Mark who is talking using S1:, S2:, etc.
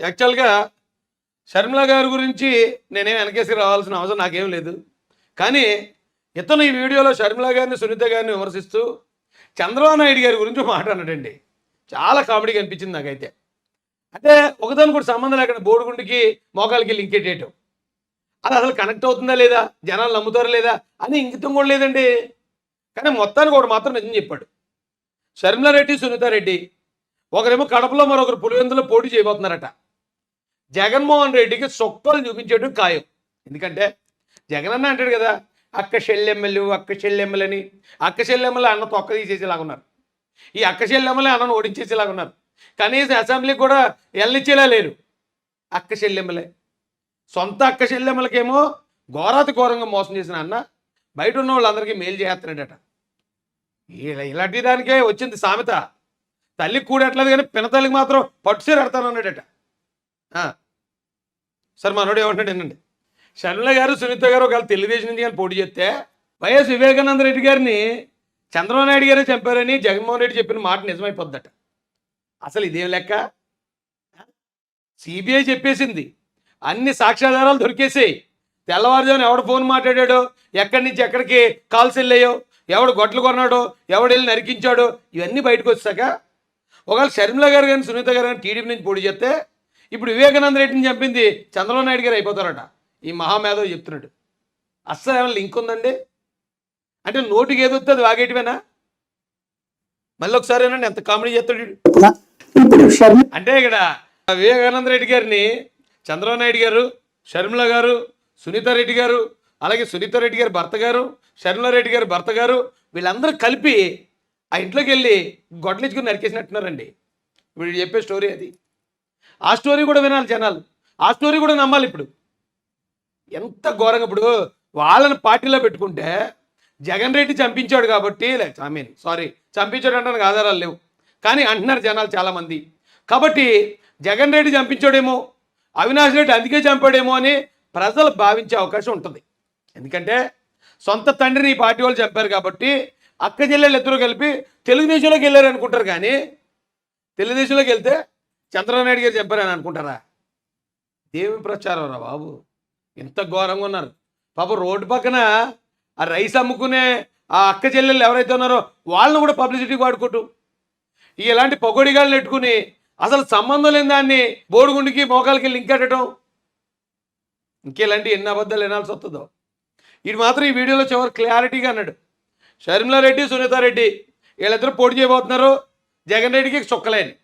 S1: యాక్చువల్గా షర్మిల గారి గురించి నేనేం వెనకేసి రావాల్సిన అవసరం నాకేం లేదు. కానీ ఇతను ఈ వీడియోలో షర్మిల గారిని సునీత గారిని విమర్శిస్తూ చంద్రబాబు నాయుడు గారి గురించి మాట్లాడాడండి చాలా కామెడీగా అనిపించింది నాకైతే. అంటే ఒకదాని కూడా సంబంధం లేకుండా బోడిగుండికి మోకాలకి లింక్ ఎట్టేయటం. అది అసలు కనెక్ట్ అవుతుందా లేదా? జనాలు నమ్ముతారా లేదా? అని ఇంకితం కూడా లేదండి. కానీ మొత్తానికి ఒకటి మాత్రం నిజం చెప్పాడు. షర్మిలారెడ్డి సునీతారెడ్డి ఒకరేమో కడపలో మరొకరు పులివెందులో పోటీ చేయబోతున్నారట. జగన్మోహన్ రెడ్డికి సొక్కలు చూపించేయడం ఖాయం. ఎందుకంటే జగన్ అన్న అంటాడు కదా అక్క షెల్లెమ్మలు అక్క షెల్లెమ్మలని అక్క షెల్లెమ్మలు అన్న తొక్క తీసేసేలాగా ఉన్నారు. ఈ అక్క షెల్లెమ్మలే అన్నను ఓడించేసేలాగా ఉన్నారు. కనీసం అసెంబ్లీకి కూడా వెళ్ళనిచ్చేలా లేరు. అక్క చెల్లెమ్మలే. సొంత అక్క చెల్లెమ్మలకేమో ఘోరాతి ఘోరంగా మోసం చేసిన అన్న బయట ఉన్న వాళ్ళందరికీ మేలు చేస్తున్నాడట. ఇలాంటి దానికే వచ్చింది సామెత. తల్లికి కూడట్లేదు కానీ పినతల్లికి మాత్రం పట్టుసీరు ఎడతాను సార్ మనోడు ఏమంటాడు ఏంటండి షర్మిల గారు సునీత గారు ఒకవేళ తెలుగుదేశం నుంచి కానీ పోటీ చేస్తే వైఎస్ వివేకానంద రెడ్డి గారిని చంద్రబాబు నాయుడు గారే చంపారని జగన్మోహన్ రెడ్డి చెప్పిన మాట నిజమైపోద్దట. అసలు ఇదేం లెక్క? సిబిఐ చెప్పేసింది. అన్ని సాక్ష్యాధారాలు దొరికేసాయి. తెల్లవారుజామున ఎవడు ఫోన్ మాట్లాడాడో ఎక్కడి నుంచి ఎక్కడికి కాల్స్ వెళ్ళాయో ఎవడు గొడ్లు కొన్నాడో ఎవడు వెళ్ళి నరికించాడో ఇవన్నీ బయటకు వచ్చాక ఒకవేళ షర్మిల గారు కానీ సునీత గారు కానీ టీడీపీ నుంచి పోటీ చేస్తే ఇప్పుడు వివేకానంద రెడ్డిని చంపింది చంద్రబాబు నాయుడు గారు అయిపోతారట. ఈ మహామేధవ్ చెప్తున్నాడు. అస్సలు ఏమైనా లింక్ ఉందండి? అంటే నోటికి ఏది అది వాగేటివేనా? మళ్ళీ ఒకసారి ఏనండి ఎంత కామెడీ చేస్తాడు అంటే ఇక్కడ వివేకానంద రెడ్డి గారిని చంద్రబాబు నాయుడు గారు షర్మిల గారు సునీత రెడ్డి గారు అలాగే సునీత రెడ్డి గారి భర్త గారు షర్మిల రెడ్డి గారి భర్త గారు వీళ్ళందరూ కలిపి ఆ ఇంట్లోకి వెళ్ళి గొడ్డలిచ్చుకుని నరికేసినట్టున్నారండి. వీళ్ళు వీడు చెప్పే స్టోరీ అది. ఆ స్టోరీ కూడా వినాలి జనాలు. ఆ స్టోరీ కూడా నమ్మాలి ఇప్పుడు. ఎంత ఘోరంగా ఇప్పుడు వాళ్ళని పార్టీలో పెట్టుకుంటే జగన్ రెడ్డి చంపించాడు కాబట్టి ఐ మీన్ సారీ చంపించాడు అంటే నాకు ఆధారాలు లేవు. కానీ అంటున్నారు జనాలు చాలామంది. కాబట్టి జగన్ రెడ్డి చంపించాడేమో అవినాష్ రెడ్డి అందుకే చంపాడేమో అని ప్రజలు భావించే అవకాశం ఉంటుంది. ఎందుకంటే సొంత తండ్రిని ఈ పార్టీ వాళ్ళు చంపారు కాబట్టి అక్క చెల్లెళ్ళు ఇద్దరు కలిపి తెలుగుదేశంలోకి వెళ్ళారు అనుకుంటారు కానీ తెలుగుదేశంలోకి వెళ్తే చంద్రబాబు నాయుడు గారు చెప్పారని అనుకుంటారా? దేవి ప్రచారం రా బాబు. ఇంత ఘోరంగా ఉన్నారు. పాప రోడ్డు పక్కన ఆ రైస్ అమ్ముకునే ఆ అక్క చెల్లెళ్ళు ఎవరైతే ఉన్నారో వాళ్ళని కూడా పబ్లిసిటీ వాడుకుంటూ ఇలాంటి పొగడిగాళ్ళు నెట్టుకుని అసలు సంబంధం లేని దాన్ని బోడిగుండికి మోకాలకి లింక్ పెట్టడం ఇంకేలాంటి ఎన్ని అబద్ధాలు వినాల్సి వస్తుందో. ఇది మాత్రం ఈ వీడియోలో చివరి క్లారిటీగా అన్నాడు. షర్మిలారెడ్డి సునీతారెడ్డి వీళ్ళిద్దరూ పోటీ చేయబోతున్నారు. జగన్ రెడ్డికి చుక్కలేని.